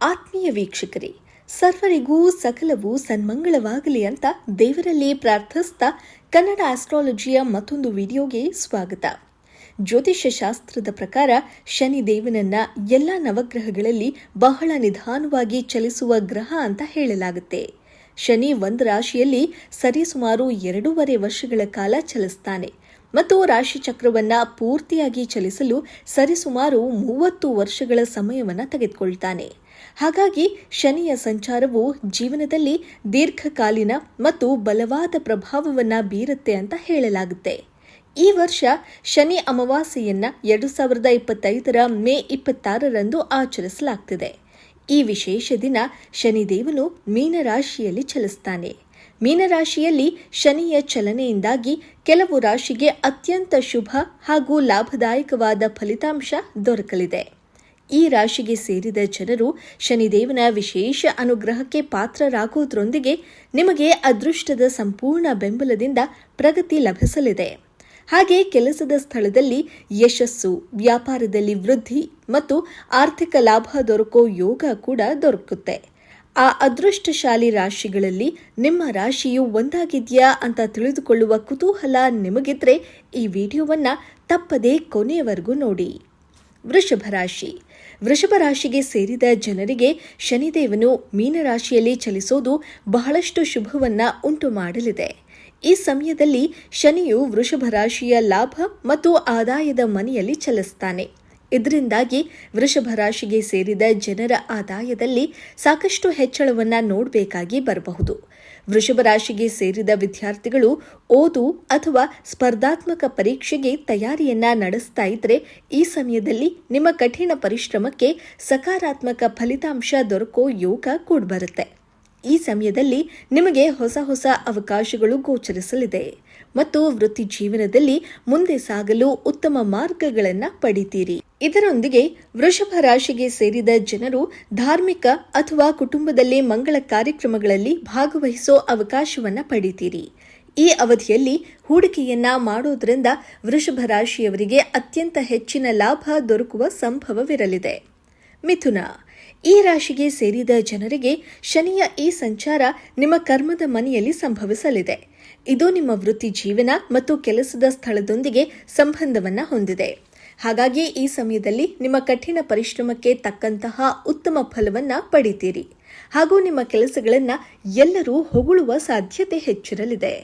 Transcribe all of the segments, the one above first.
ಆತ್ಮೀಯ ವೀಕ್ಷಕರೇ, ಸರ್ವರಿಗೂ ಸಕಲವು ಸನ್ಮಂಗಳವಾಗಲಿ ಅಂತ ದೇವರಲ್ಲಿ ಪ್ರಾರ್ಥಿಸ್ತಾ ಕನ್ನಡ ಆಸ್ಟ್ರಾಲಜಿಯ ಮತ್ತೊಂದು ವಿಡಿಯೋಗೆ ಸ್ವಾಗತ. ಜ್ಯೋತಿಷ್ಯ ಶಾಸ್ತ್ರದ ಪ್ರಕಾರ ಶನಿ ದೇವನನ್ನ ಎಲ್ಲ ನವಗ್ರಹಗಳಲ್ಲಿ ಬಹಳ ನಿಧಾನವಾಗಿ ಚಲಿಸುವ ಗ್ರಹ ಅಂತ ಹೇಳಲಾಗುತ್ತೆ. ಶನಿ ಒಂದು ರಾಶಿಯಲ್ಲಿ ಸರಿಸುಮಾರು ಎರಡೂವರೆ ವರ್ಷಗಳ ಕಾಲ ಚಲಿಸ್ತಾನೆ. ಮತ್ತು ರಾಶಿ ಚಕ್ರವನ್ನ ಪೂರ್ತಿಯಾಗಿ ಚಲಿಸಲು ಸರಿಸುಮಾರು ಮೂವತ್ತು ವರ್ಷಗಳ ಸಮಯವನ್ನು ತೆಗೆದುಕೊಳ್ತಾನೆ. ಹಾಗಾಗಿ ಶನಿಯ ಸಂಚಾರವು ಜೀವನದಲ್ಲಿ ದೀರ್ಘಕಾಲೀನ ಮತ್ತು ಬಲವಾದ ಪ್ರಭಾವವನ್ನ ಬೀರುತ್ತೆ ಅಂತ ಹೇಳಲಾಗುತ್ತೆ. ಈ ವರ್ಷ ಶನಿ ಅಮಾವಾಸ್ಯೆಯನ್ನ ಎರಡು ಸಾವಿರದ ಇಪ್ಪತ್ತೈದರ ಮೇ ಇಪ್ಪತ್ತಾರರಂದು ಆಚರಿಸಲಾಗ್ತಿದೆ. ಈ ವಿಶೇಷ ದಿನ ಶನಿದೇವನು ಮೀನರಾಶಿಯಲ್ಲಿ ಚಲಿಸ್ತಾನೆ. ಮೀನರಾಶಿಯಲ್ಲಿ ಶನಿಯ ಚಲನೆಯಿಂದಾಗಿ ಕೆಲವು ರಾಶಿಗೆ ಅತ್ಯಂತ ಶುಭ ಹಾಗೂ ಲಾಭದಾಯಕವಾದ ಫಲಿತಾಂಶ ದೊರಕಲಿದೆ. ಈ ರಾಶಿಗೆ ಸೇರಿದ ಜನರು ಶನಿದೇವನ ವಿಶೇಷ ಅನುಗ್ರಹಕ್ಕೆ ಪಾತ್ರರಾಗುವುದರೊಂದಿಗೆ ನಿಮಗೆ ಅದೃಷ್ಟದ ಸಂಪೂರ್ಣ ಬೆಂಬಲದಿಂದ ಪ್ರಗತಿ ಲಭಿಸಲಿದೆ. ಹಾಗೆ ಕೆಲಸದ ಸ್ಥಳದಲ್ಲಿ ಯಶಸ್ಸು, ವ್ಯಾಪಾರದಲ್ಲಿ ವೃದ್ಧಿ ಮತ್ತು ಆರ್ಥಿಕ ಲಾಭ ದೊರಕೋ ಯೋಗ ಕೂಡ ದೊರಕುತ್ತೆ. ಆ ಅದೃಷ್ಟಶಾಲಿ ರಾಶಿಗಳಲ್ಲಿ ನಿಮ್ಮ ರಾಶಿಯು ಒಂದಾಗಿದೆಯಾ ಅಂತ ತಿಳಿದುಕೊಳ್ಳುವ ಕುತೂಹಲ ನಿಮಗಿದ್ರೆ ಈ ವಿಡಿಯೋವನ್ನ ತಪ್ಪದೇ ಕೊನೆಯವರೆಗೂ ನೋಡಿ. ವೃಷಭ ರಾಶಿ. ವೃಷಭ ರಾಶಿಗೆ ಸೇರಿದ ಜನರಿಗೆ ಶನಿದೇವನು ಮೀನರಾಶಿಯಲ್ಲಿ ಚಲಿಸೋದು ಬಹಳಷ್ಟು ಶುಭವನ್ನ ಉಂಟು ಮಾಡಲಿದೆ. ಈ ಸಮಯದಲ್ಲಿ ಶನಿಯು ವೃಷಭ ರಾಶಿಯ ಲಾಭ ಮತ್ತು ಆದಾಯದ ಮನೆಯಲ್ಲಿ ಚಲಿಸ್ತಾನೆ. ಇದರಿಂದಾಗಿ ವೃಷಭ ರಾಶಿಗೆ ಸೇರಿದ ಜನರ ಆದಾಯದಲ್ಲಿ ಸಾಕಷ್ಟು ಹೆಚ್ಚಳವನ್ನು ನೋಡಬೇಕಾಗಿ ಬರಬಹುದು. ವೃಷಭ ರಾಶಿಗೆ ಸೇರಿದ ವಿದ್ಯಾರ್ಥಿಗಳು ಓದು ಅಥವಾ ಸ್ಪರ್ಧಾತ್ಮಕ ಪರೀಕ್ಷೆಗೆ ತಯಾರಿಯನ್ನ ನಡೆಸ್ತಾ ಇದ್ರೆ ಈ ಸಮಯದಲ್ಲಿ ನಿಮ್ಮ ಕಠಿಣ ಪರಿಶ್ರಮಕ್ಕೆ ಸಕಾರಾತ್ಮಕ ಫಲಿತಾಂಶ ದೊರಕೋ ಯೋಗ ಕೂಡ್ಬರುತ್ತೆ. ಈ ಸಮಯದಲ್ಲಿ ನಿಮಗೆ ಹೊಸ ಹೊಸ ಅವಕಾಶಗಳು ಗೋಚರಿಸಲಿದೆ. ಮತ್ತು ವೃತ್ತಿ ಜೀವನದಲ್ಲಿ ಮುಂದೆ ಸಾಗಲು ಉತ್ತಮ ಮಾರ್ಗಗಳನ್ನು ಪಡಿತೀರಿ. ಇದರೊಂದಿಗೆ ವೃಷಭ ರಾಶಿಗೆ ಸೇರಿದ ಜನರು ಧಾರ್ಮಿಕ ಅಥವಾ ಕುಟುಂಬದಲ್ಲಿ ಮಂಗಳ ಕಾರ್ಯಕ್ರಮಗಳಲ್ಲಿ ಭಾಗವಹಿಸೋ ಅವಕಾಶವನ್ನು ಪಡಿತೀರಿ. ಈ ಅವಧಿಯಲ್ಲಿ ಹೂಡಿಕೆಯನ್ನ ಮಾಡೋದ್ರಿಂದ ವೃಷಭ ರಾಶಿಯವರಿಗೆ ಅತ್ಯಂತ ಹೆಚ್ಚಿನ ಲಾಭ ದೊರಕುವ ಸಂಭವವಿರಲಿದೆ. ಮಿಥುನ ಈ ರಾಶಿಗೆ ಸೇರಿದ ಜನರಿಗೆ ಶನಿಯ ಈ ಸಂಚಾರ ನಿಮ್ಮ ಕರ್ಮದ ಮನೆಯಲ್ಲಿ ಸಂಭವಿಸಲಿದೆ. ಇದು ನಿಮ್ಮ ವೃತ್ತಿ ಜೀವನ ಮತ್ತು ಕೆಲಸದ ಸ್ಥಳದೊಂದಿಗೆ ಸಂಬಂಧವನ್ನ ಹೊಂದಿದೆ. ಹಾಗಾಗಿ ಈ ಸಮಯದಲ್ಲಿ ನಿಮ್ಮ ಕಠಿಣ ಪರಿಶ್ರಮಕ್ಕೆ ತಕ್ಕಂತಹ ಉತ್ತಮ ಫಲವನ್ನ ಪಡಿತೀರಿ. ಹಾಗೂ ನಿಮ್ಮ ಕೆಲಸಗಳನ್ನ ಎಲ್ಲರೂ ಹೊಗಳುವ ಸಾಧ್ಯತೆ ಹೆಚ್ಚಿರಲಿದೆ.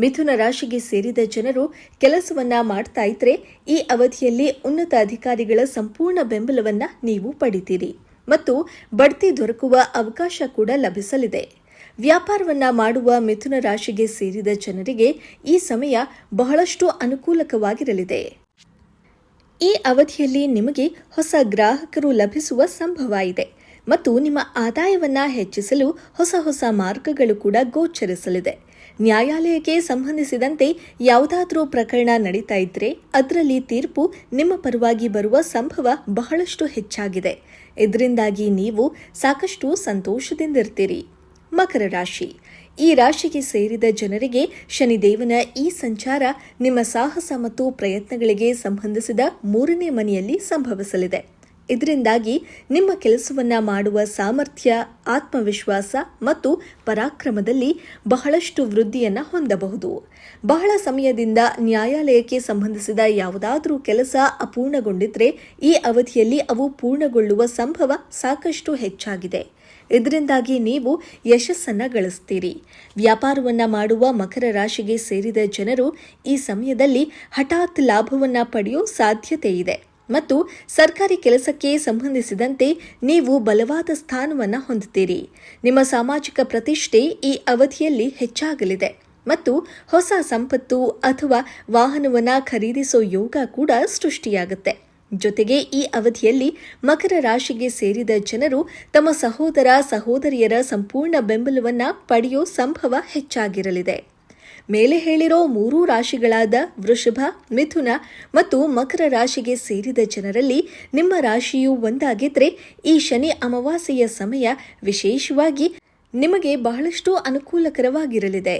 ಮಿಥುನ ರಾಶಿಗೆ ಸೇರಿದ ಜನರು ಕೆಲಸವನ್ನ ಮಾಡ್ತಾ ಇದ್ರೆ ಈ ಅವಧಿಯಲ್ಲಿ ಉನ್ನತ ಅಧಿಕಾರಿಗಳ ಸಂಪೂರ್ಣ ಬೆಂಬಲವನ್ನ ನೀವು ಪಡಿತೀರಿ. ಮತ್ತು ಬಡ್ತಿ ದೊರಕುವ ಅವಕಾಶ ಕೂಡ ಲಭಿಸಲಿದೆ. ವ್ಯಾಪಾರವನ್ನ ಮಾಡುವ ಮಿಥುನ ರಾಶಿಗೆ ಸೇರಿದ ಜನರಿಗೆ ಈ ಸಮಯ ಬಹಳಷ್ಟು ಅನುಕೂಲಕವಾಗಿರಲಿದೆ. ಈ ಅವಧಿಯಲ್ಲಿ ನಿಮಗೆ ಹೊಸ ಗ್ರಾಹಕರು ಲಭಿಸುವ ಸಂಭವ ಇದೆ ಮತ್ತು ನಿಮ್ಮ ಆದಾಯವನ್ನ ಹೆಚ್ಚಿಸಲು ಹೊಸ ಹೊಸ ಮಾರ್ಗಗಳು ಕೂಡ ಗೋಚರಿಸಲಿದೆ. ನ್ಯಾಯಾಲಯಕ್ಕೆ ಸಂಬಂಧಿಸಿದಂತೆ ಯಾವುದಾದ್ರೂ ಪ್ರಕರಣ ನಡೀತಾ ಇದ್ರೆ ಅದರಲ್ಲಿ ತೀರ್ಪು ನಿಮ್ಮ ಪರವಾಗಿ ಬರುವ ಸಂಭವ ಬಹಳಷ್ಟು ಹೆಚ್ಚಾಗಿದೆ. ಇದರಿಂದಾಗಿ ನೀವು ಸಾಕಷ್ಟು ಸಂತೋಷದಿಂದಿರ್ತೀರಿ. ಮಕರ ರಾಶಿ. ಈ ರಾಶಿಗೆ ಸೇರಿದ ಜನರಿಗೆ ಶನಿದೇವನ ಈ ಸಂಚಾರ ನಿಮ್ಮ ಸಾಹಸ ಮತ್ತು ಪ್ರಯತ್ನಗಳಿಗೆ ಸಂಬಂಧಿಸಿದ ಮೂರನೇ ಮನೆಯಲ್ಲಿ ಸಂಭವಿಸಲಿದೆ. ಇದರಿಂದಾಗಿ ನಿಮ್ಮ ಕೆಲಸವನ್ನ ಮಾಡುವ ಸಾಮರ್ಥ್ಯ, ಆತ್ಮವಿಶ್ವಾಸ ಮತ್ತು ಪರಾಕ್ರಮದಲ್ಲಿ ಬಹಳಷ್ಟು ವೃದ್ಧಿಯನ್ನು ಹೊಂದಬಹುದು. ಬಹಳ ಸಮಯದಿಂದ ನ್ಯಾಯಾಲಯಕ್ಕೆ ಸಂಬಂಧಿಸಿದ ಯಾವುದಾದರೂ ಕೆಲಸ ಅಪೂರ್ಣಗೊಂಡಿದ್ರೆ ಈ ಅವಧಿಯಲ್ಲಿ ಅವು ಪೂರ್ಣಗೊಳ್ಳುವ ಸಂಭವ ಸಾಕಷ್ಟು ಹೆಚ್ಚಾಗಿದೆ. ಇದರಿಂದಾಗಿ ನೀವು ಯಶಸ್ಸನ್ನು ಗಳಿಸ್ತೀರಿ. ವ್ಯಾಪಾರವನ್ನು ಮಾಡುವ ಮಕರ ರಾಶಿಗೆ ಸೇರಿದ ಜನರು ಈ ಸಮಯದಲ್ಲಿ ಹಠಾತ್ ಲಾಭವನ್ನು ಪಡೆಯೋ ಸಾಧ್ಯತೆ ಇದೆ ಮತ್ತು ಸರ್ಕಾರಿ ಕೆಲಸಕ್ಕೆ ಸಂಬಂಧಿಸಿದಂತೆ ನೀವು ಬಲವಾದ ಸ್ಥಾನವನ್ನು ಹೊಂದುತ್ತೀರಿ. ನಿಮ್ಮ ಸಾಮಾಜಿಕ ಪ್ರತಿಷ್ಠೆ ಈ ಅವಧಿಯಲ್ಲಿ ಹೆಚ್ಚಾಗಲಿದೆ ಮತ್ತು ಹೊಸ ಸಂಪತ್ತು ಅಥವಾ ವಾಹನವನ್ನು ಖರೀದಿಸೋ ಯೋಗ ಕೂಡ ಸೃಷ್ಟಿಯಾಗುತ್ತೆ. ಜೊತೆಗೆ ಈ ಅವಧಿಯಲ್ಲಿ ಮಕರ ರಾಶಿಗೆ ಸೇರಿದ ಜನರು ತಮ್ಮ ಸಹೋದರ ಸಹೋದರಿಯರ ಸಂಪೂರ್ಣ ಬೆಂಬಲವನ್ನು ಪಡೆಯೋ ಸಂಭವ ಹೆಚ್ಚಾಗಿರಲಿದೆ. ಮೇಲೆ ಹೇಳಿರೋ ಮೂರೂ ರಾಶಿಗಳಾದ ವೃಷಭ, ಮಿಥುನ ಮತ್ತು ಮಕರ ರಾಶಿಗೆ ಸೇರಿದ ಜನರಲ್ಲಿ ನಿಮ್ಮ ರಾಶಿಯು ಒಂದಾಗಿದ್ರೆ ಈ ಶನಿ ಅಮಾವಾಸ್ಯೆಯ ಸಮಯ ವಿಶೇಷವಾಗಿ ನಿಮಗೆ ಬಹಳಷ್ಟು ಅನುಕೂಲಕರವಾಗಿರಲಿದೆ.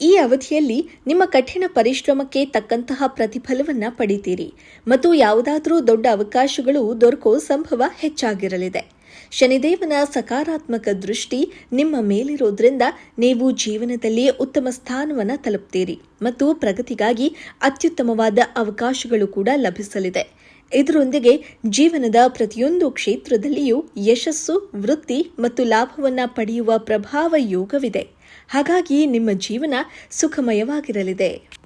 ಈ ಅವಧಿಯಲ್ಲಿ ನಿಮ್ಮ ಕಠಿಣ ಪರಿಶ್ರಮಕ್ಕೆ ತಕ್ಕಂತಹ ಪ್ರತಿಫಲವನ್ನ ಪಡಿತೀರಿ ಮತ್ತು ಯಾವುದಾದರೂ ದೊಡ್ಡ ಅವಕಾಶಗಳು ದೊರಕೋ ಸಂಭವ ಹೆಚ್ಚಾಗಿರಲಿದೆ. ಶನಿದೇವನ ಸಕಾರಾತ್ಮಕ ದೃಷ್ಟಿ ನಿಮ್ಮ ಮೇಲಿರೋದ್ರಿಂದ ನೀವು ಜೀವನದಲ್ಲಿ ಉತ್ತಮ ಸ್ಥಾನವನ್ನು ತಲುಪ್ತೀರಿ ಮತ್ತು ಪ್ರಗತಿಗಾಗಿ ಅತ್ಯುತ್ತಮವಾದ ಅವಕಾಶಗಳು ಕೂಡ ಲಭಿಸಲಿದೆ. ಇದರೊಂದಿಗೆ ಜೀವನದ ಪ್ರತಿಯೊಂದು ಕ್ಷೇತ್ರದಲ್ಲಿಯೂ ಯಶಸ್ಸು, ವೃತ್ತಿ ಮತ್ತು ಲಾಭವನ್ನು ಪಡೆಯುವ ಪ್ರಭಾವ ಯೋಗವಿದೆ. ಹಾಗಾಗಿ ನಿಮ್ಮ ಜೀವನ ಸುಖಮಯವಾಗಿರಲಿದೆ.